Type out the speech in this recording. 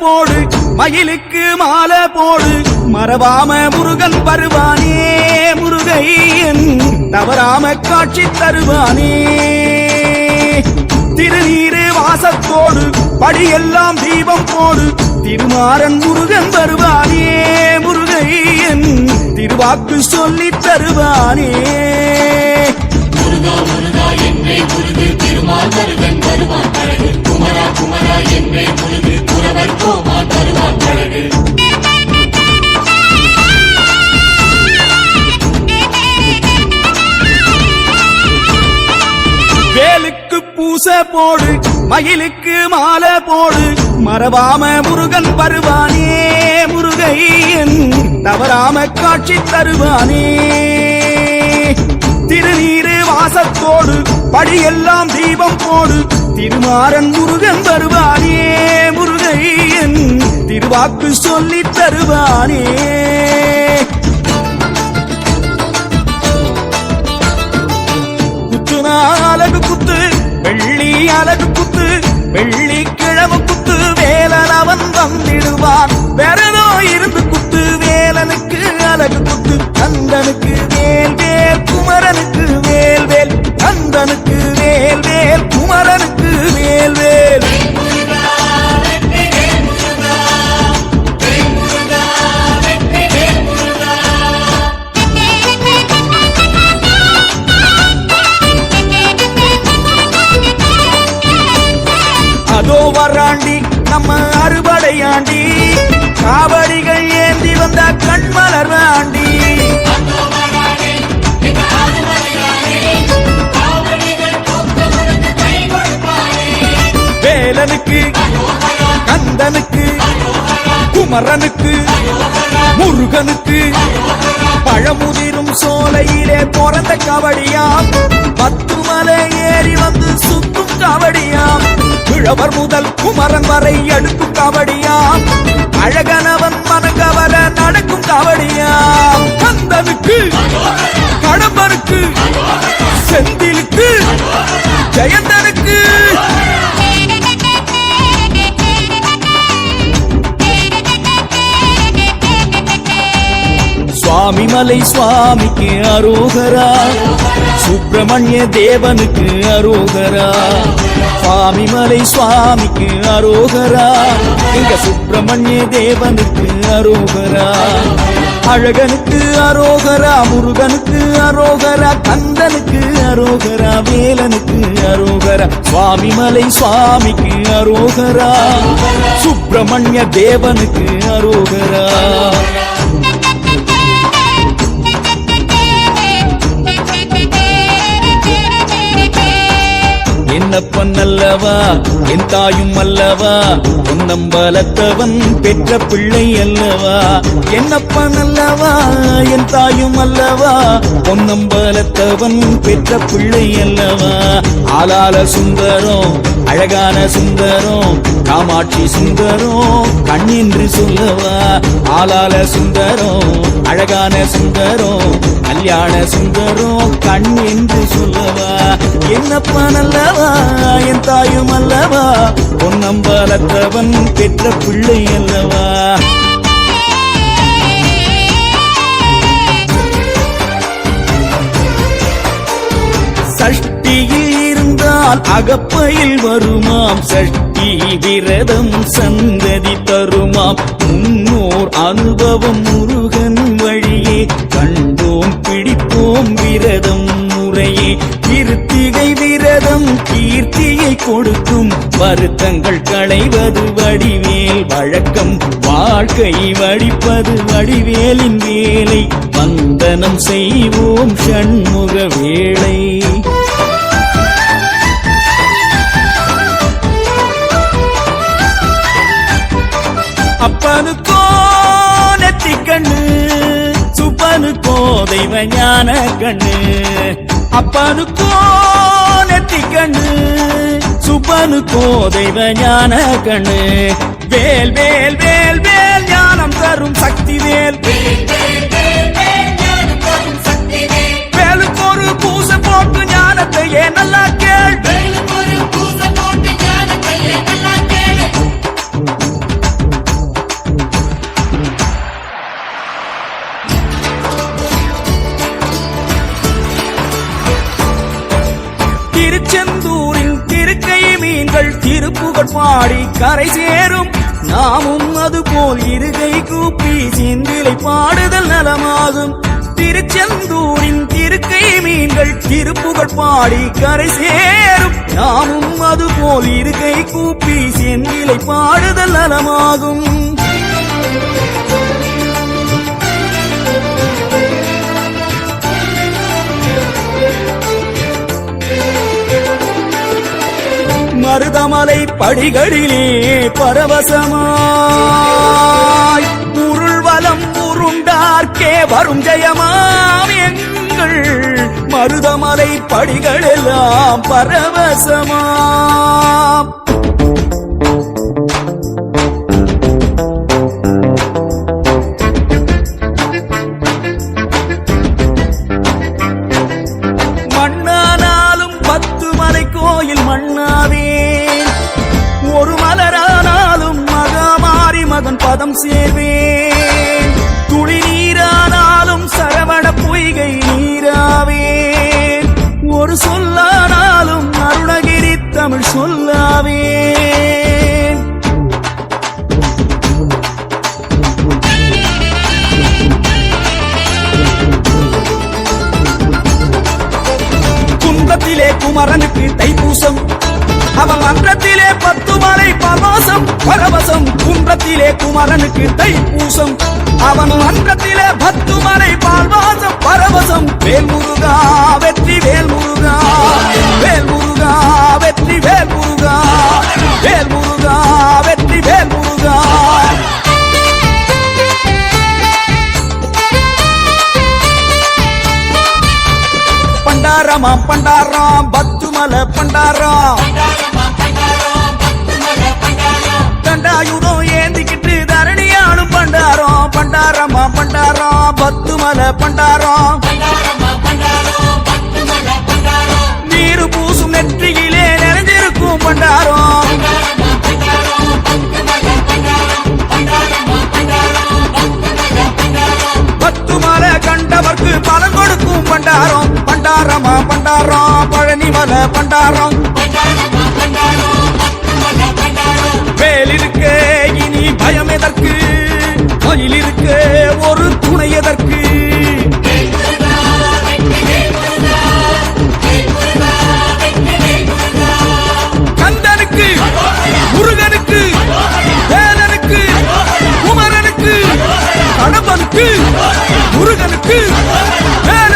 போடு மயிலுக்கு மாலை போடு. மறவாம முருகன் வருவானே முருகையன் தவறாம காட்சி தருவானே. திருநீரு வாசத்தோடு படியெல்லாம் தீபம் போடு. திருமாறன் முருகன் வருவானே முருகையன் திருவாக்கு சொல்லி தருவானே. வேலுக்கு பூச போடு மயிலுக்கு மாலை போடு. மறவாம முருகன் வருவானே முருகையன் தவறாம காட்சி தருவானே. திருநீரு வாசத்தோடு படியெல்லாம் தீபம் போடு. திருமாறன் முருகன் வருவானே முருகையன் திருவாக்கு சொல்லி தருவானே. அழகு குத்து வெள்ளி அழகு குத்து வெள்ளி கிழமை குத்து வேலன் அவன் வந்திடுவான். வேறதோ இருந்து குத்து வேலனுக்கு அழகு குத்து கந்தனுக்கு வேல் குமரனுக்கு முருகனுக்கு பழமுதிரும் சோலையிலே பிறந்த கபடியாம் பத்து மலை ஏறி வந்து சுத்தும் கபடியாம் கிழவர் முதல் குமரன் வரை எடுக்கும் கபடியாம் அழகனவன் மனகவர நடக்கும் கபடியாம் கந்தனுக்கு கடம்பனுக்கு செந்திலுக்கு ஜெயந்த சுவாமி மலை சுவாமிக்கு அரோகரா. சுப்பிரமணிய தேவனுக்கு அரோகரா. சுவாமி மலை சுவாமிக்கு அரோகரா. இங்க சுப்பிரமணிய தேவனுக்கு அரோகரா. அழகனுக்கு அரோகரா முருகனுக்கு அரோகரா கந்தனுக்கு அரோகரா வேலனுக்கு அரோகரா. சுவாமி மலை சுவாமிக்கு அரோகரா. சுப்பிரமணிய தேவனுக்கு அரோகரா. என்னப்பன் அல்லவா என் தாயும் அல்லவா? பொன்னம்பலத்தவன் பெற்ற பிள்ளை அல்லவா? என்னப்பன் அல்லவா என் தாயும் அல்லவா? பொன்னம்பலத்தவன் பெற்ற பிள்ளை அல்லவா? ஆளால சுந்தரம் அழகான சுந்தரம் காமாட்சி சுந்தரம் கண்ணின்றி சொல்லவா? ஆளால சுந்தரம் அழகான சுந்தரம் கல்யாண சுந்தரம் கண் என்று சொல்லவா? என்னப்பா நல்லவா என் தாயும் அல்லவா? பொன்னம்பலத்தவன் பெற்ற பிள்ளை அல்லவா? சஷ்டியில் இருந்தால் அகப்பையில் வருமாம். சஷ்டி விரதம் சந்ததி தருமாம். முன்னோர் அனுபவம் முருகன் வழியே. கண்டோம் பிடிப்போம் விரதம் முறையே. கீர்த்தியை கொடுக்கும் வருத்தங்கள் களைவது வடிவேல். வழக்கம் வாழ்க்கை வடிப்பது வடிவேலின் வேலை. வந்தனம் செய்வோம் ஷண்முக வேளை. அப்பனுக்கோ நெத்தி கண்ணு சுப்பனுக்கோ தெய்வ ஞான கண்ணு. அப்பனுக்கோ நெத்தி கண்ணு சுப்பனுக்கோ தெய்வ ஞான கண்ணு வேல் வேல் மீன்கள் திருப்புகழ் பாடி கரை சேரும். நாமும் அது போல் இருகை கூப்பி சிந்திலை பாடுதல் நலமாகும். திருச்செந்தூரின் திருக்கை மீன்கள் திருப்புகழ் பாடி கரை சேரும். நாமும் அது போல் இருகை கூப்பி செந்திலை பாடுதல் நலமாகும். மருதமலை படிகளிலே பரவசமாய் உருள்வலம் உருண்டார்க்கே வரும் ஜெயமாம் எங்கள் மருதமலை படிகளெல்லாம் பரவசமாம். மண்ணானாலும் பத்து மலை கோயில் மண்ணாவே பதம் சேர்வேன். துளி நீரானாலும் சரவண பொய்கை நீராவேன். ஒரு சொல்லானாலும் அருணகிரி தமிழ் சொல்லாவேன். குன்றத்திலே குமரனுக்கு மன்றத்திலே பத்து மலை பரவசம். பரவசம் குன்றத்திலே குமரனுக்கு தை பூசம் அவன் மன்றத்திலே பத்து மலை பால்வாசம். பரவசம் வேல் முருகா வெற்றி வேல் முருகா வேல் முருகா வெற்றி வேல் முருகா வேல் முருகா வெற்றி வேல் முருகா பண்டாரமாம் பண்டாரம் பத்துமல பண்டாரம். பண்டாரம் வேல் இனி பயம் எதற்கு? மயில் ஒரு துணை எதற்கு? கந்தனுக்கு முருகனுக்கு வேலனுக்கு குமரனுக்கு கடம்பனுக்கு முருகனுக்கு வேலனுக்கு.